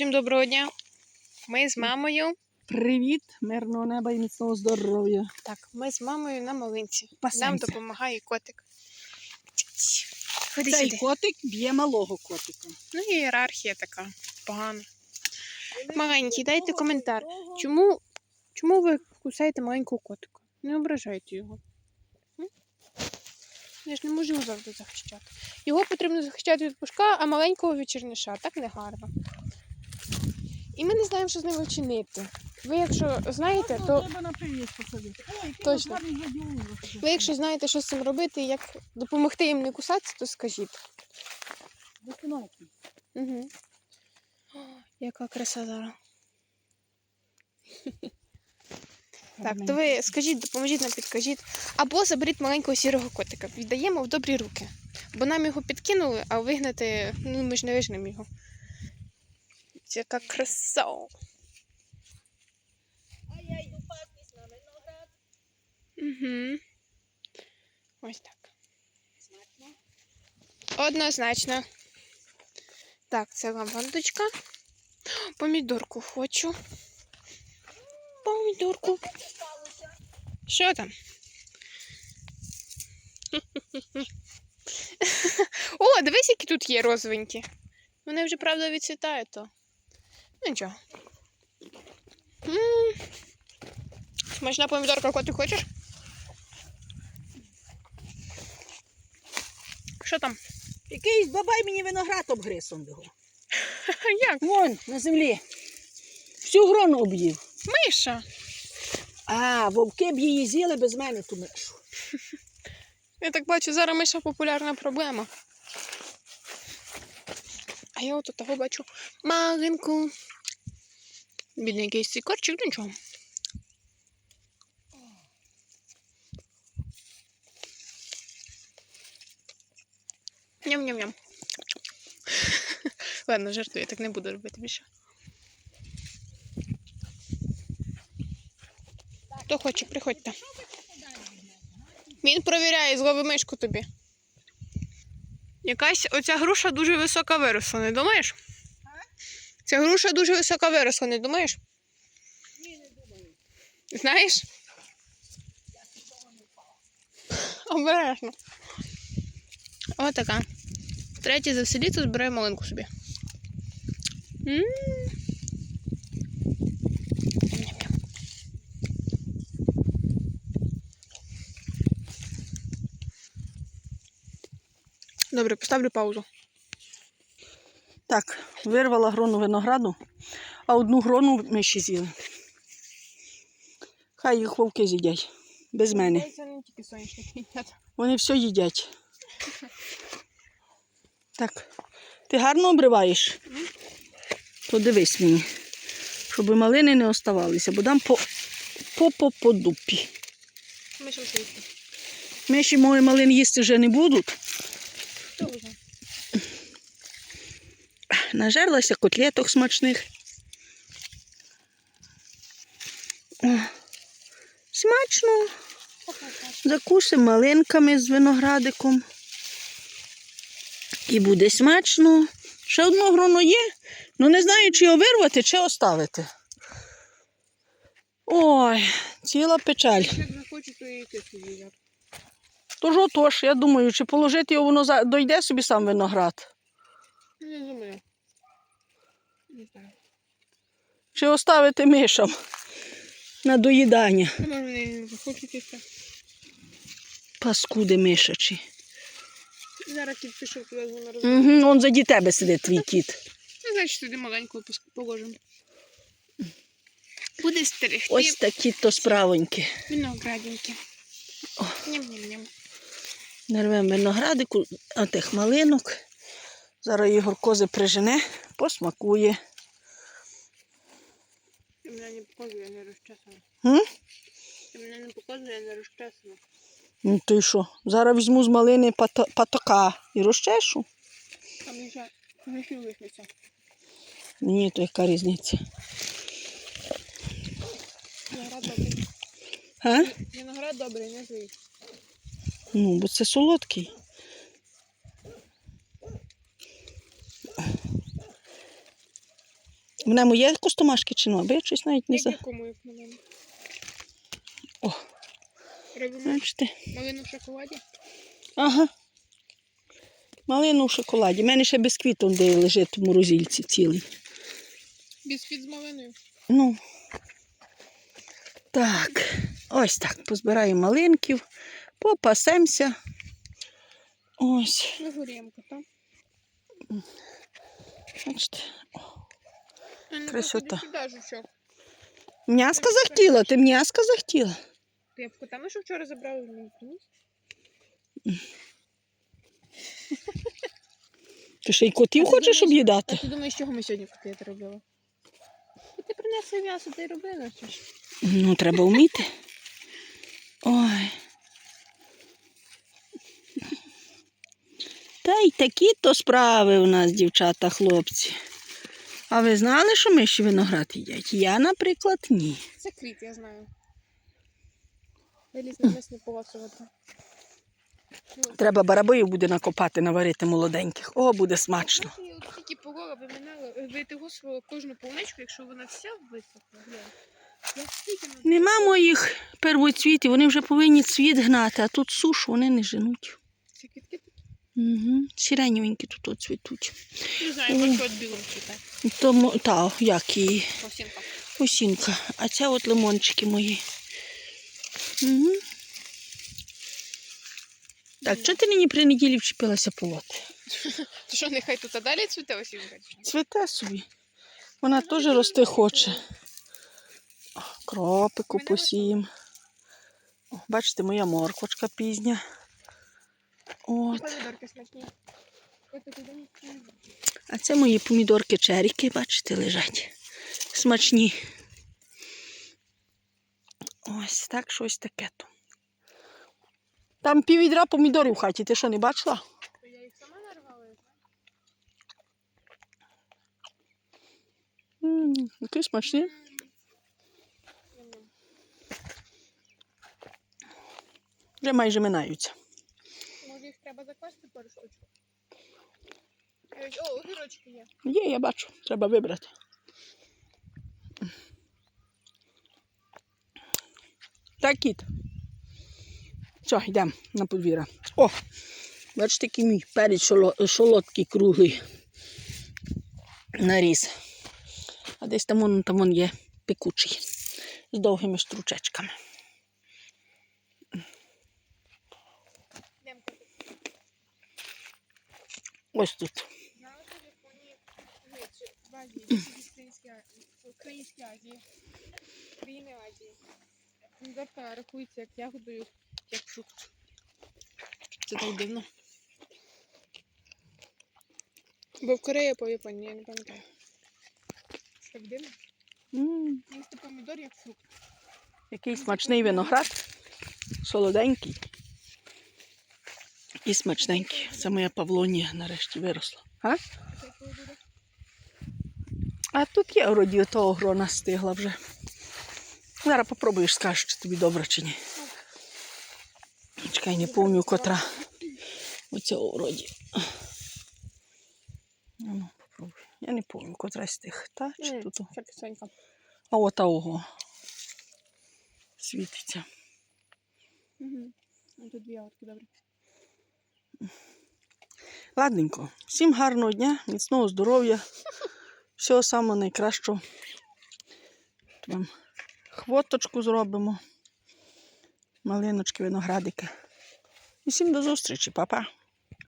Всім доброго дня. Ми з мамою. Привіт, мирного неба і міцного здоров'я. Так, ми з мамою на малинці. Нам допомагає котик. Ходи Цей сюди. котик б'є малого котика. Ну, ієрархія така погана. Маленький, дайте коментар. Чому, чому ви кусаєте маленького котика? Не ображайте його. Я ж не можу його завжди захищати. Його потрібно захищати від пушка, а маленького від черниша. Так не гарно. І ми не знаємо, що з ними вчинити. Ви, якщо знаєте, то Треба на привіт посадити. Ой, Точно. ви, якщо знаєте, що з цим робити, як допомогти їм не кусатися, то скажіть. Угу. Яка краса зараз. Так, то ви скажіть, допоможіть нам, підкажіть. Або заберіть маленького сірого котика. Віддаємо в добрі руки. Бо нам його підкинули, а вигнати, ну ми ж не вижнемо його. Яка краса. А я йду пастись на виноград. Угу. Ось так. Однозначно. Так, це лампадочка. Помідорку хочу. Помідорку. Що там? О, дивись, які тут є розовенькі. Вони вже, правда, відцвітають, то. Нічого. М. Смачна помідорка, котик хочеш? Що там? Якийсь бабай мені виноград обгриз он його. Як? Вон, на землі. Всю грону об'їв. Миша. А, вовки б її з'їли без мене ту мишу. Я так бачу, зараз миша популярна проблема. А я отут того бачу малинку. Бідний якийсь цей ну нічого. Ням-ням-ням. Ладно, жартую, я так не буду робити більше. Хто хоче, приходьте. Він провіряє, злови мишку тобі. Якась оця груша дуже висока виросла, не думаєш? Ця груша дуже висока виросла, не думаєш? Ні, не думаю. Знаєш? Я не Обережно. Отака. Третє за все літо збирає малинку собі. М. Ням-ням. Добре, поставлю паузу. Так, вирвала грону винограду, а одну грону миші з'їли. Хай їх вовки з'їдять. Без мене. Вони все їдять. Так, ти гарно обриваєш? То дивись мені, щоб малини не оставалися, бо дам по, по, по, по дупі. Ми? Миші мої малин їсти вже не будуть. Хто вже? Нажерлася котлеток смачних. О, смачно. Закусимо малинками з виноградиком. І буде смачно. Ще одно гроно є, ну не знаю, чи його вирвати, чи оставити. Ой, ціла печаль. Тож отож, я думаю, чи положити його, воно дойде собі сам виноград. Не думаю. Не знаю. Чи оставити мишам на доїдання. Паскуди мишачі. Зараз кіт пішов туди з. Угу, он заді тебе сидить твій кіт. Ну, значить, туди маленьку положимо. Буде стерегти Ось такі то справоньки. виноградинки. Ням-ням-ням. Нервемо виноградику, а тих малинок. Зараз Ігор кози прижене, посмакує. Ти показує, я не розчесана. Ти мене не показує, я не розчесана. Ну й що? Зараз візьму з малини пата- патока і розчешу. А мені ще вихнеться. Ні, то яка різниця. Виноград добрий. А? Виноград добрий, не злий. Ну, бо це солодкий. В ньому є костомашки чи ну, бо я щось навіть не за. О, бачите. малину в шоколаді. Ага. Малину в шоколаді. У мене ще бісквіт де лежить у морозильці цілий. Бісквіт з малиною. Ну. Так, ось так. Позбираємо малинків, попасемося. Ось, Вигорємко, так? бачите. Красота. М'яска захотіла, ти м'яска захотіла. Ти в кота ми що вчора забрали? Ти ще й котів хочеш об'їдати? ти думаєш, чого ми сьогодні котлети робили? Ти принесли м'ясо, ти робила чи ж? Ну, треба вміти. Ой. Та й такі то справи у нас, дівчата, хлопці. А ви знали, що ми ще виноград їдять? Я, наприклад, ні. Це квіт, я знаю. Виліз на мисне полосувати. Ну, Треба барабоїв буде накопати, наварити молоденьких. О, буде смачно. Тільки полола виминала, ви того кожну полуничку, якщо вона вся висохла. Нема моїх первоцвітів, вони вже повинні цвіт гнати, а тут суш, вони не женуть. ці квітки. Угу. Сіреньовенькі тут от цвітуть. Не знаю, Ой. от білим читає. Тому, та, як її. Осінка. Осінка. А це от лимончики мої. Угу. Так, чого ти мені при неділі вчепилася полоти? То що, нехай тут далі цвіте осінка? Цвіте собі. Вона теж рости хоче. Кропику Мене посієм. Бачите, моя морквочка пізня. От. помідорки смачні. А це мої помідорки черіки, бачите, лежать. Смачні. Ось так щось таке то. Там піввідра помідорів в хаті, ти що не бачила? Я їх сама нарвала. Які смачні. Вже майже минаються. Треба закласти пару штучок? О, огірочки є. Є, я бачу, треба вибрати. Так, кіт. Все, йдемо на подвір'я. О! Бачите, який мій перець солодкий, круглий. Наріз. А десь там вон, там вон є пекучий. З довгими стручечками. Йдемо купити. Ось тут. Знала, що в Японії, ні, чи в Азії, Українській Азії, країни Азії. Помідорка рахується як ягодою, як фрукт. Це так дивно. Бо в Кореї по Японії, я не пам'ятаю. Так дивно. М, Їсти помідор як фрукт. Який смачний виноград. Солоденький. І смачненький. Це моя павлонія нарешті виросла. А? А тут є вроді того грона стигла вже. Зараз попробуєш, скажеш, чи тобі добре чи ні. Чекай, не пам'ятаю котра. Оцього вроді. Ну, попробуй. Я не пам'ятаю, котра з тих. Та, чи М, тут? А от ого. Світиться. Угу. Тут дві ягодки, добре. Ладненько. Всім гарного дня, міцного здоров'я. Всього самого найкращого. Тут Вам хвоточку зробимо. Малиночки, виноградики. І всім до зустрічі, Па-па.